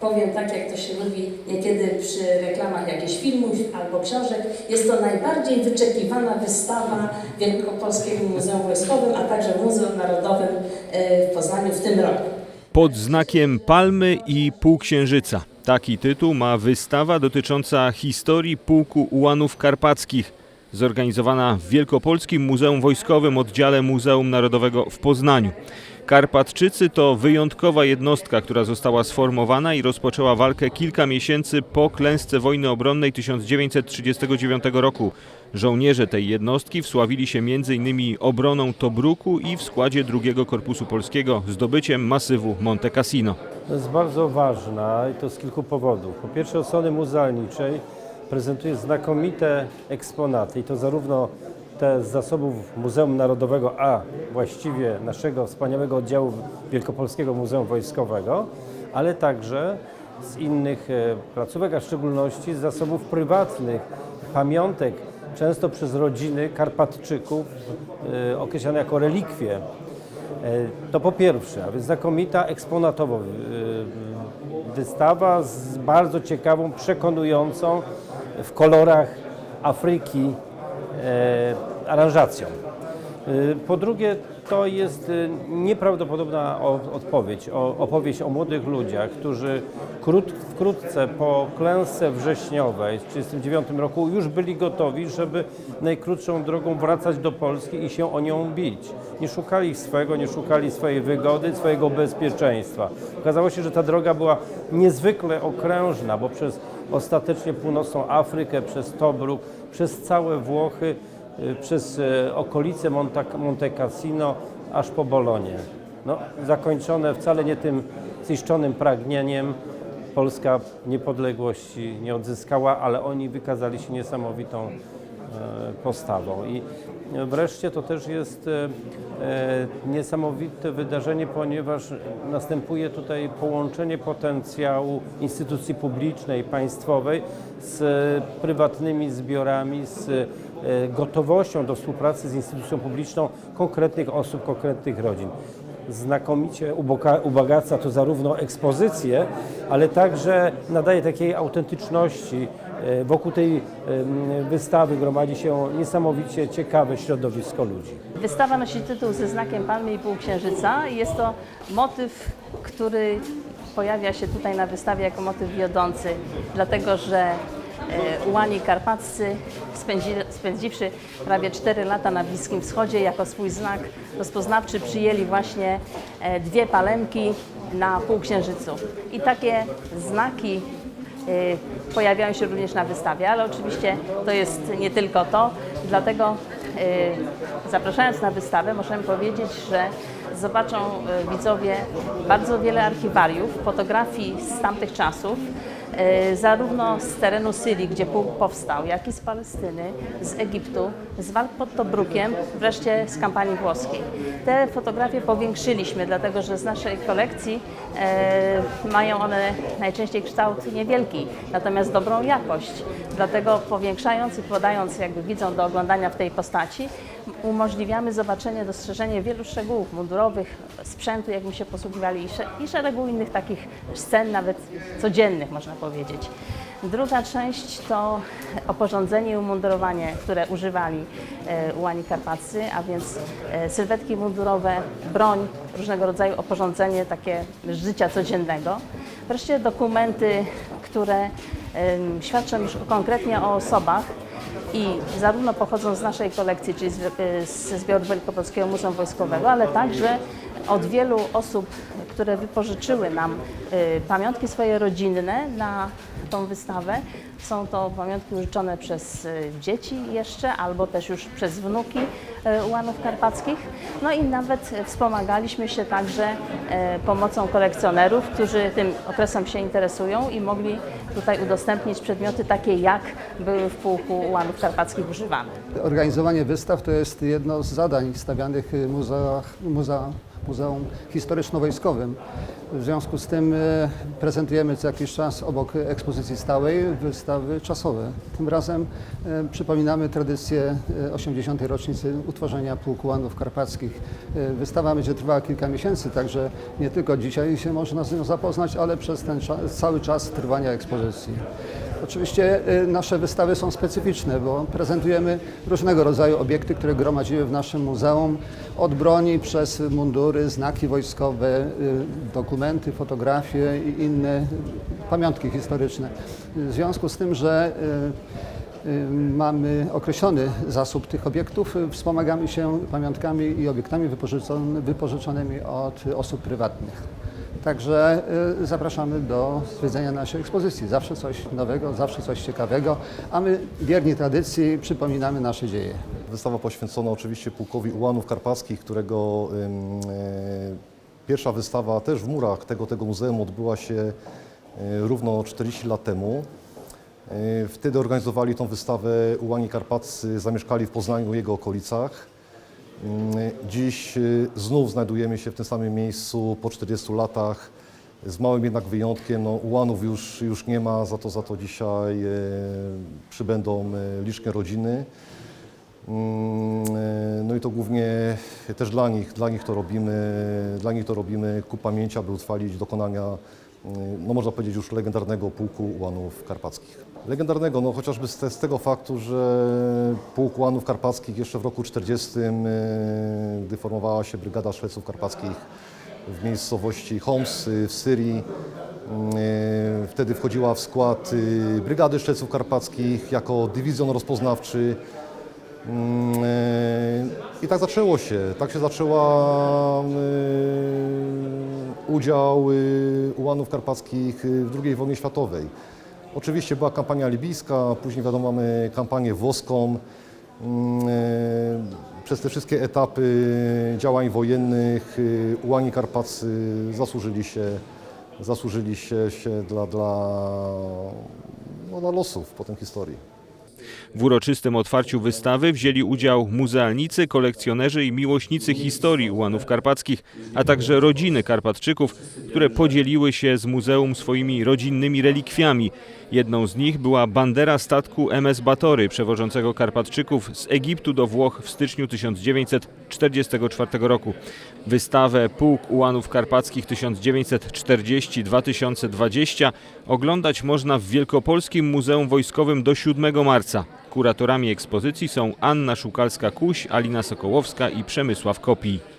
Powiem tak, jak to się mówi niekiedy przy reklamach jakichś filmów albo książek, jest to najbardziej wyczekiwana wystawa Wielkopolskiego Muzeum Wojskowym, a także w Muzeum Narodowym e, w Poznaniu w tym roku. Pod znakiem Palmy i Półksiężyca. Taki tytuł ma wystawa dotycząca historii Pułku Ułanów Karpackich, zorganizowana w Wielkopolskim Muzeum Wojskowym oddziale Muzeum Narodowego w Poznaniu. Karpatczycy to wyjątkowa jednostka, która została sformowana i rozpoczęła walkę kilka miesięcy po klęsce wojny obronnej 1939 roku. Żołnierze tej jednostki wsławili się m.in. obroną Tobruku i w składzie II Korpusu Polskiego zdobyciem masywu Monte Cassino. To jest bardzo ważna i to z kilku powodów. Po pierwsze od strony muzealniczej prezentuje znakomite eksponaty i to zarówno te z zasobów Muzeum Narodowego, a właściwie naszego wspaniałego oddziału Wielkopolskiego Muzeum Wojskowego, ale także z innych e, placówek, a w szczególności z zasobów prywatnych, pamiątek, często przez rodziny Karpatczyków, e, określane jako relikwie. E, To po pierwsze, a więc znakomita eksponatowo wystawa z bardzo ciekawą, przekonującą w kolorach Afryki aranżacją. Y, Po drugie, to jest y, nieprawdopodobna odpowiedź, opowieść o młodych ludziach, którzy krót, wkrótce po klęsce wrześniowej w 1939 roku już byli gotowi, żeby najkrótszą drogą wracać do Polski i się o nią bić. Nie szukali swego, nie szukali swojej wygody, swojego bezpieczeństwa. Okazało się, że ta droga była niezwykle okrężna, bo przez ostatecznie północną Afrykę, przez Tobruk, przez całe Włochy, przez y, okolice Monta, Monte Cassino, aż po Bolonię. No, zakończone wcale nie tym ziszczonym pragnieniem. Polska niepodległości nie odzyskała, ale oni wykazali się niesamowitą e, postawą. I wreszcie to też jest e, e, niesamowite wydarzenie, ponieważ następuje tutaj połączenie potencjału instytucji publicznej, państwowej z prywatnymi zbiorami, z e, gotowością do współpracy z instytucją publiczną konkretnych osób, konkretnych rodzin znakomicie uboga- ubogaca to zarówno ekspozycję, ale także nadaje takiej autentyczności. E, Wokół tej em, wystawy gromadzi się niesamowicie ciekawe środowisko ludzi. Wystawa nosi tytuł ze znakiem Palmy i Półksiężyca jest to motyw, który pojawia się tutaj na wystawie jako motyw wiodący, dlatego że e, ułani karpaccy, spędzi, spędziwszy prawie 4 lata na Bliskim Wschodzie, jako swój znak rozpoznawczy przyjęli właśnie e, dwie palemki na Półksiężycu. I takie znaki y, pojawiają się również na wystawie, ale oczywiście to jest nie tylko to, dlatego zapraszając na wystawę możemy powiedzieć, że zobaczą widzowie bardzo wiele archiwariów, fotografii z tamtych czasów, zarówno z terenu Syrii, gdzie powstał, jak i z Palestyny, z Egiptu, z walk pod Tobrukiem, wreszcie z kampanii włoskiej. Te fotografie powiększyliśmy, dlatego że z naszej kolekcji e, mają one najczęściej kształt niewielki, natomiast dobrą jakość. Dlatego powiększając i podając jakby widzom do oglądania w tej postaci, umożliwiamy zobaczenie, dostrzeżenie wielu szczegółów mundurowych, sprzętu, jakim się posługiwali i szeregu innych takich scen, nawet codziennych można powiedzieć. Druga część to oporządzenie i umundurowanie, które używali e, ułani karpaccy, a więc e, sylwetki mundurowe, broń, różnego rodzaju oporządzenie takie życia codziennego. Wreszcie dokumenty, które świadczą już konkretnie o osobach i zarówno pochodzą z naszej kolekcji, czyli e, ze zbioru Wielkopolskiego Muzeum Wojskowego, ale także od wielu osób, które wypożyczyły nam y, pamiątki swoje rodzinne na tą wystawę. Są to pamiątki użyczone przez y, dzieci jeszcze, albo też już przez wnuki y, ułanów karpackich. No i nawet wspomagaliśmy się także pomocą kolekcjonerów, którzy tym okresem się interesują i mogli tutaj udostępnić przedmioty takie, jak były w pułku ułanów karpackich używane. Organizowanie wystaw to jest jedno z zadań stawianych muzeach, muzea, Muzeum Historyczno-Wojskowym. W związku z tym e, prezentujemy co jakiś czas obok ekspozycji stałej wystawy czasowe. Tym razem e, przypominamy tradycję e, 80. rocznicy utworzenia Pułku Łanów Karpackich. E, Wystawa będzie trwała kilka miesięcy, także nie tylko dzisiaj się można z nią zapoznać, ale przez ten cały czas trwania ekspozycji. Oczywiście e, nasze wystawy są specyficzne, bo prezentujemy różnego rodzaju obiekty, które gromadziły w naszym muzeum, od broni przez mundury, znaki wojskowe, e, dokumenty, fotografie i inne pamiątki historyczne. W związku z tym, że e, mamy określony zasób tych obiektów, wspomagamy się pamiątkami i obiektami wypożyczon- wypożyczonymi od osób prywatnych. Także y, zapraszamy do zwiedzenia naszej ekspozycji. Zawsze coś nowego, zawsze coś ciekawego, a my wierni tradycji przypominamy nasze dzieje. Wystawa poświęcona oczywiście pułkowi Ułanów Karpackich, którego e, pierwsza wystawa też w murach tego, tego muzeum odbyła się e, równo 40 lat temu. E, Wtedy organizowali tą wystawę Ułani Karpaccy, zamieszkali w Poznaniu i jego okolicach. Ym, Dziś e, znów znajdujemy się w tym samym miejscu po 40 latach, z małym jednak wyjątkiem. No, Ułanów już, już nie ma, za to, za to dzisiaj e, przybędą e, liczne rodziny. Mm, No i to głównie też dla nich, dla nich to robimy, dla nich to robimy ku pamięci, aby utrwalić dokonania, mm, no można powiedzieć już legendarnego pułku ułanów karpackich. Legendarnego, no chociażby z, te, z tego faktu, że pułk ułanów karpackich jeszcze w roku 40, e, gdy formowała się Brygada Szweców Karpackich w miejscowości Homs y, w Syrii, e, wtedy wchodziła w skład Brygady Szweców Karpackich jako dywizjon rozpoznawczy. Mm, e, I tak zaczęło się. Tak się zaczęła e, udział e, ułanów karpackich e, w II wojnie światowej. Oczywiście była kampania libijska, później wiadomo mamy kampanię włoską. Mm, e, Przez te wszystkie etapy działań wojennych e, ułani karpaccy zasłużyli się, zasłużyli się, się dla, dla, no, dla losów potem historii. W uroczystym otwarciu wystawy wzięli udział muzealnicy, kolekcjonerzy i miłośnicy historii ułanów karpackich, a także rodziny Karpatczyków, które podzieliły się z muzeum swoimi rodzinnymi relikwiami. Jedną z nich była bandera statku MS Batory, przewożącego Karpatczyków z Egiptu do Włoch w styczniu 1944 roku. Wystawę Pułk Ułanów Karpackich 1940-2020 oglądać można w Wielkopolskim Muzeum Wojskowym do 7 marca. Kuratorami ekspozycji są Anna Szukalska-Kuś, Alina Sokołowska i Przemysław Kopij.